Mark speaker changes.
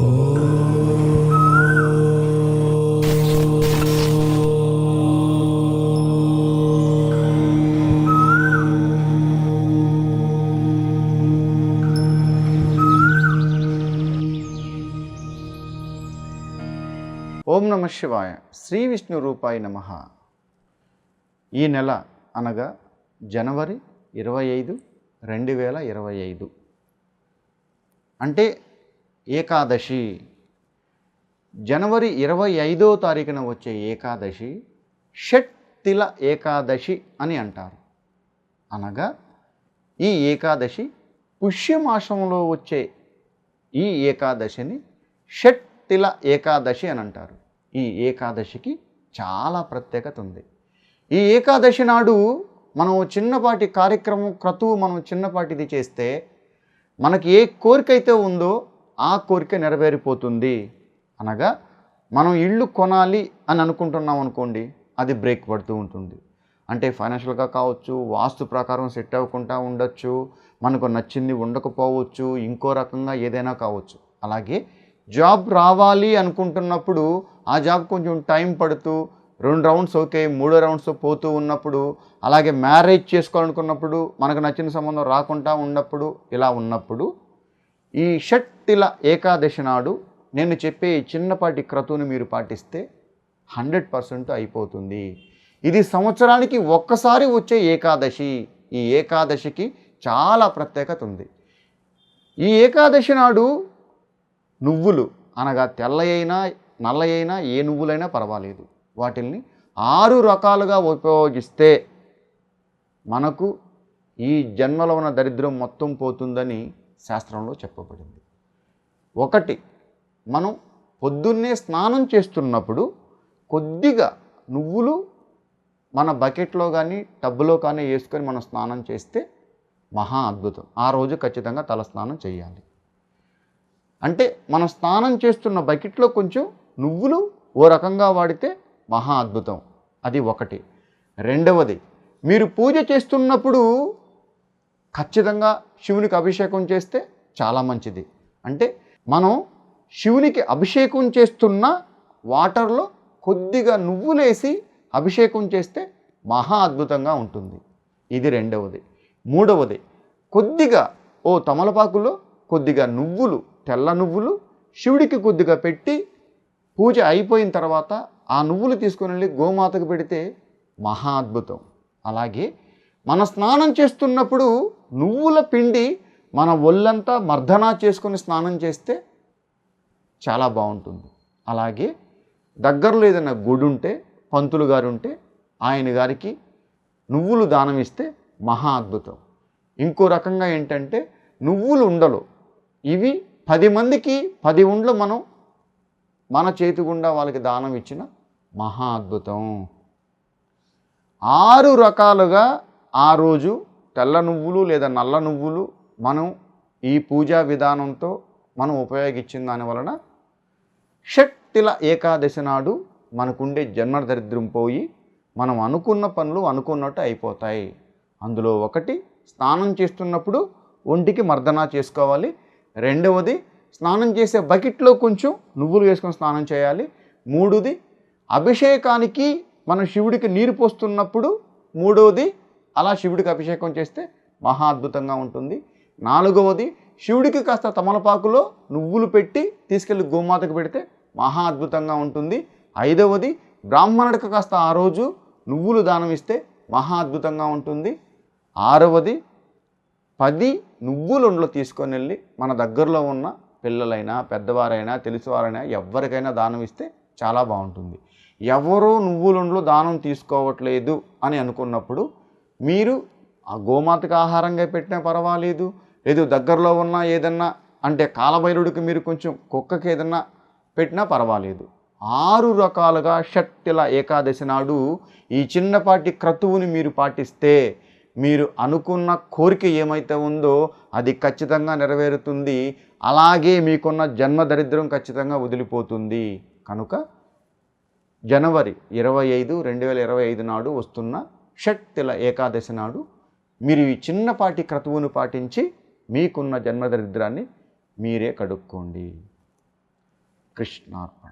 Speaker 1: ఓం నమ శివాయ. శ్రీ విష్ణు రూపాయి నమ. ఈ నెల అనగా జనవరి ఇరవై ఐదు రెండు వేల ఇరవై ఐదు. అంటే ఏకాదశి. జనవరి ఇరవై ఐదో తారీఖున వచ్చే ఏకాదశి షట్ తిల ఏకాదశి అని అంటారు. అనగా ఈ ఏకాదశి పుష్యమాసంలో వచ్చే ఈ ఏకాదశిని షట్ తిల ఏకాదశి అని అంటారు. ఈ ఏకాదశికి చాలా ప్రత్యేకత ఉంది. ఈ ఏకాదశి నాడు మనం చిన్నపాటి కార్యక్రమం క్రతువు మనం చిన్నపాటిది చేస్తే మనకి ఏ కోరిక అయితే ఉందో ఆ కోరిక నెరవేరిపోతుంది. అనగా మనం ఇల్లు కొనాలి అని అనుకుంటున్నాం అనుకోండి అది బ్రేక్ పడుతూ ఉంటుంది. అంటే ఫైనాన్షియల్గా కావచ్చు వాస్తు ప్రకారం సెట్ అవ్వకుండా ఉండొచ్చు మనకు నచ్చింది ఉండకపోవచ్చు ఇంకో రకంగా ఏదైనా కావచ్చు. అలాగే జాబ్ రావాలి అనుకుంటున్నప్పుడు ఆ జాబ్ కొంచెం టైం పడుతూ రెండు రౌండ్స్ ఓకే మూడో రౌండ్స్ పోతూ ఉన్నప్పుడు అలాగే మ్యారేజ్ చేసుకోవాలనుకున్నప్పుడు మనకు నచ్చిన సంబంధం రాకుండా ఉన్నప్పుడు ఇలా ఉన్నప్పుడు ఈ షట్టిల ఏకాదశి నాడు నేను చెప్పే చిన్నపాటి క్రతువుని మీరు పాటిస్తే హండ్రెడ్ పర్సెంట్ అయిపోతుంది. ఇది సంవత్సరానికి ఒక్కసారి వచ్చే ఏకాదశి. ఈ ఏకాదశికి చాలా ప్రత్యేకత ఉంది. ఈ ఏకాదశి నాడు నువ్వులు అనగా తెల్లయైనా నల్లయైనా ఏ నువ్వులైనా పర్వాలేదు. వాటిల్ని ఆరు రకాలుగా ఉపయోగిస్తే మనకు ఈ జన్మలో ఉన్న దరిద్రం మొత్తం పోతుందని శాస్త్రంలో చెప్పబడింది. ఒకటి మనం పొద్దున్నే స్నానం చేస్తున్నప్పుడు కొద్దిగా నువ్వులు మన బకెట్లో కానీ టబ్బులో కానీ వేసుకొని మనం స్నానం చేస్తే మహా అద్భుతం. ఆ రోజు ఖచ్చితంగా తల స్నానం చేయాలి. అంటే మనం స్నానం చేస్తున్న బకెట్లో కొంచెం నువ్వులు ఓ రకంగా వాడితే మహా అద్భుతం. అది ఒకటి. రెండవది మీరు పూజ చేస్తున్నప్పుడు ఖచ్చితంగా శివునికి అభిషేకం చేస్తే చాలా మంచిది. అంటే మనం శివునికి అభిషేకం చేస్తున్న వాటర్లో కొద్దిగా నువ్వులేసి అభిషేకం చేస్తే మహా అద్భుతంగా ఉంటుంది. ఇది రెండవది. మూడవది కొద్దిగా ఓ తమలపాకులో కొద్దిగా నువ్వులు తెల్ల నువ్వులు శివుడికి కొద్దిగా పెట్టి పూజ అయిపోయిన తర్వాత ఆ నువ్వులు తీసుకుని వెళ్ళి గోమాతకు పెడితే మహా అద్భుతం. అలాగే మన స్నానం చేస్తున్నప్పుడు నువ్వుల పిండి మన ఒళ్ళంతా మర్దనా చేసుకొని స్నానం చేస్తే చాలా బాగుంటుంది. అలాగే దగ్గరలో ఏదైనా గుడి ఉంటే పంతులు గారు ఉంటే ఆయన గారికి నువ్వులు దానం ఇస్తే మహా అద్భుతం. ఇంకో రకంగా ఏంటంటే నువ్వులు ఉండలు. ఇవి పది మందికి పది ఉండ్లు మనం మన చేతి గుండా వాళ్ళకి దానం ఇచ్చిన మహా అద్భుతం. ఆరు రకాలుగా ఆ రోజు తెల్ల నువ్వులు లేదా నల్ల నువ్వులు మనం ఈ పూజా విధానంతో మనం ఉపయోగించిన దాని వలన షట్టిల ఏకాదశి నాడు మనకుండే జన్మ దరిద్రం పోయి మనం అనుకున్న పనులు అనుకున్నట్టు అయిపోతాయి. అందులో ఒకటి స్నానం చేస్తున్నప్పుడు ఒంటికి మర్దనా చేసుకోవాలి. రెండవది స్నానం చేసే బకెట్లో కొంచెం నువ్వులు వేసుకొని స్నానం చేయాలి. మూడోది అభిషేకానికి మనం శివుడికి నీరు పోస్తున్నప్పుడు మూడవది అలా శివుడికి అభిషేకం చేస్తే మహా అద్భుతంగా ఉంటుంది. నాలుగవది శివుడికి కాస్త తమలపాకులో నువ్వులు పెట్టి తీసుకెళ్ళి గోమాతకు పెడితే మహా అద్భుతంగా ఉంటుంది. ఐదవది బ్రాహ్మణుడికి కాస్త ఆ రోజు నువ్వులు దానం ఇస్తే మహా అద్భుతంగా ఉంటుంది. ఆరవది పది నువ్వులుండ్లు తీసుకొని వెళ్ళి మన దగ్గరలో ఉన్న పిల్లలైనా పెద్దవారైనా తెలిసివారైనా ఎవరికైనా దానం ఇస్తే చాలా బాగుంటుంది. ఎవరో నువ్వులుండ్లు దానం తీసుకోవట్లేదు అని అనుకున్నప్పుడు మీరు ఆ గోమాతకు ఆహారంగా పెట్టినా పర్వాలేదు. లేదు దగ్గరలో ఉన్న ఏదన్నా అంటే కాలభైరుడికి మీరు కొంచెం కుక్కకి ఏదన్నా పెట్టినా పర్వాలేదు. ఆరు రకాలుగా షట్టిల ఏకాదశి నాడు ఈ చిన్నపాటి క్రతువుని మీరు పాటిస్తే మీరు అనుకున్న కోరిక ఏమైతే ఉందో అది ఖచ్చితంగా నెరవేరుతుంది. అలాగే మీకున్న జన్మ దరిద్రం ఖచ్చితంగా వదిలిపోతుంది. కనుక జనవరి ఇరవై ఐదు రెండు వేల ఇరవై ఐదు నాడు వస్తున్న షట్తిల ఏకాదశి నాడు మీరు ఈ చిన్నపాటి క్రతువును పాటించి మీకున్న జన్మదరిద్రాన్ని మీరే కడుక్కోండి. కృష్ణార్పణ.